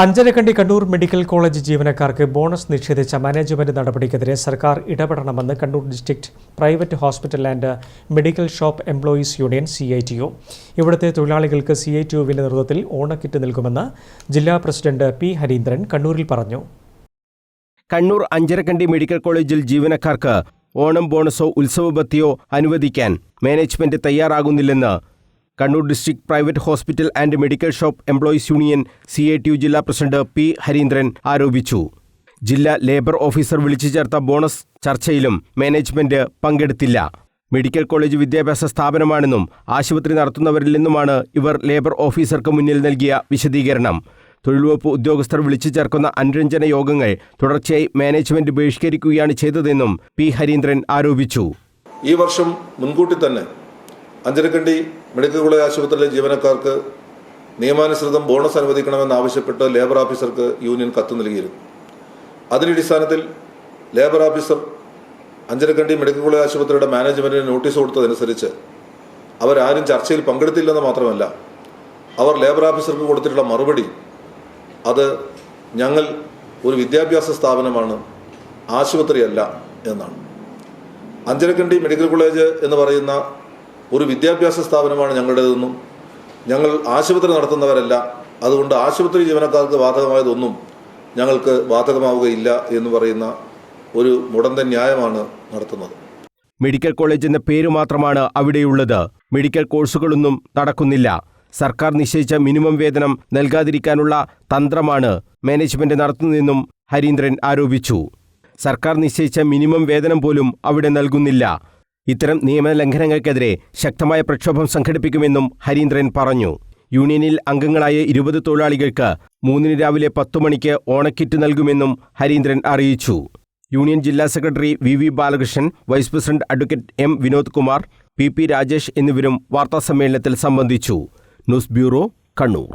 Anjarakandy Kannur medical college ജീവനക്കാർക്ക് bonus നിഷേധിച്ച management നടപടിക്കെതിരെ സർക്കാർ ഇടപെടണമെന്ന് Kannur district private hospital and medical shop employees union C I T U ഇവിടുത്തെ തൊഴിലാളികൾക്ക് സി ഐ ടി യുവിന്റെ നേതൃത്വത്തിൽ ഓണക്കിറ്റ് നൽകുമെന്ന് ജില്ലാ പ്രസിഡന്റ് പി ഹരീന്ദ്രൻ കണ്ണൂരിൽ പറഞ്ഞു. കണ്ണൂർ അഞ്ചരക്കണ്ടി മെഡിക്കൽ കോളേജിൽ ജീവനക്കാർക്ക് ഓണം ബോണസോ ഉത്സവ ബത്തിയോ അനുവദിക്കാൻ management തയ്യാറാകുന്നില്ലെന്ന് Kannur district private hospital and medical shop employees union C I T U ജില്ലാ പ്രസിഡന്റ് പി ഹരീന്ദ്രൻ ആരോപിച്ചു. ജില്ലാ ലേബർ ഓഫീസർ വിളിച്ചു ചേർത്ത ബോണസ് ചർച്ചയിലും മാനേജ്മെന്റ് പങ്കെടുത്തില്ല. മെഡിക്കൽ കോളേജ് വിദ്യാഭ്യാസ സ്ഥാപനമാണെന്നും ആശുപത്രി നടത്തുന്നവരിൽ നിന്നുമാണ് ഇവർ ലേബർ ഓഫീസർക്ക് മുന്നിൽ നൽകിയ വിശദീകരണം. തൊഴിൽ വകുപ്പ് ഉദ്യോഗസ്ഥർ വിളിച്ചു ചേർക്കുന്ന അനുരഞ്ജന യോഗങ്ങൾ തുടർച്ചയായി മാനേജ്മെന്റ് ബഹിഷ്കരിക്കുകയാണ് ചെയ്തതെന്നും പി ഹരീന്ദ്രൻ ആരോപിച്ചു. ഈ വർഷം മുൻകൂട്ടി തന്നെ അഞ്ചരക്കണ്ടി മെഡിക്കൽ കോളേജ് ആശുപത്രിയിലെ ജീവനക്കാർക്ക് നിയമാനുസൃതം ബോണസ് അനുവദിക്കണമെന്നാവശ്യപ്പെട്ട് ലേബർ ഓഫീസർക്ക് യൂണിയൻ കത്ത് നൽകിയിരുന്നു. അതിന്റെ അടിസ്ഥാനത്തിൽ labour officer Ancharakandy medical college ആശുപത്രിയുടെ മാനേജ്മെന്റിന് നോട്ടീസ് കൊടുത്തതനുസരിച്ച് അവരാരും ചർച്ചയിൽ പങ്കെടുത്തില്ലെന്ന് മാത്രമല്ല അവർ ലേബർ ഓഫീസർക്ക് കൊടുത്തിട്ടുള്ള മറുപടി അത് ഞങ്ങൾ ഒരു വിദ്യാഭ്യാസ സ്ഥാപനമാണ് ആശുപത്രിയല്ല എന്നാണ്. അഞ്ചരക്കണ്ടി മെഡിക്കൽ കോളേജ് എന്ന് പറയുന്ന ഒരു വിദ്യാഭ്യാസ സ്ഥാപനമാണ് ഞങ്ങളുടേതെന്നും ഞങ്ങൾ ആശുപത്രി നടത്തുന്നവരല്ല. അതുകൊണ്ട് ആശുപത്രി ജീവനക്കാർക്ക് ബാധകമായതൊന്നും ഞങ്ങൾക്ക് ബാധകമാവുകയില്ല എന്ന് പറയുന്ന ഒരു മുടന്തൻ ന്യായമാണ് നടത്തുന്നത്. മെഡിക്കൽ കോളേജ് എന്ന പേര് മാത്രമാണ് അവിടെയുള്ളത്. മെഡിക്കൽ കോഴ്സുകളൊന്നും നടക്കുന്നില്ല. സർക്കാർ നിശ്ചയിച്ച മിനിമം വേതനം നൽകാതിരിക്കാനുള്ള തന്ത്രമാണ് മാനേജ്മെന്റ് നടത്തുന്നതെന്നും ഹരീന്ദ്രൻ ആരോപിച്ചു. സർക്കാർ നിശ്ചയിച്ച മിനിമം വേതനം പോലും അവിടെ നൽകുന്നില്ല. ഇത്തരം നിയമലംഘനങ്ങൾക്കെതിരെ ശക്തമായ പ്രക്ഷോഭം സംഘടിപ്പിക്കുമെന്നും ഹരീന്ദ്രൻ പറഞ്ഞു. യൂണിയനിൽ അംഗങ്ങളായ ഇരുപത് തൊഴിലാളികൾക്ക് മൂന്നിന് രാവിലെ പത്തു മണിക്ക് ഓണക്കിറ്റ് നൽകുമെന്നും ഹരീന്ദ്രൻ അറിയിച്ചു. യൂണിയൻ ജില്ലാ secretary V V Balakrishnan vice president advocate M Vinod Kumar P P Rajesh എന്നിവരും വാർത്താസമ്മേളനത്തിൽ സംബന്ധിച്ചു. News bureau Kannur.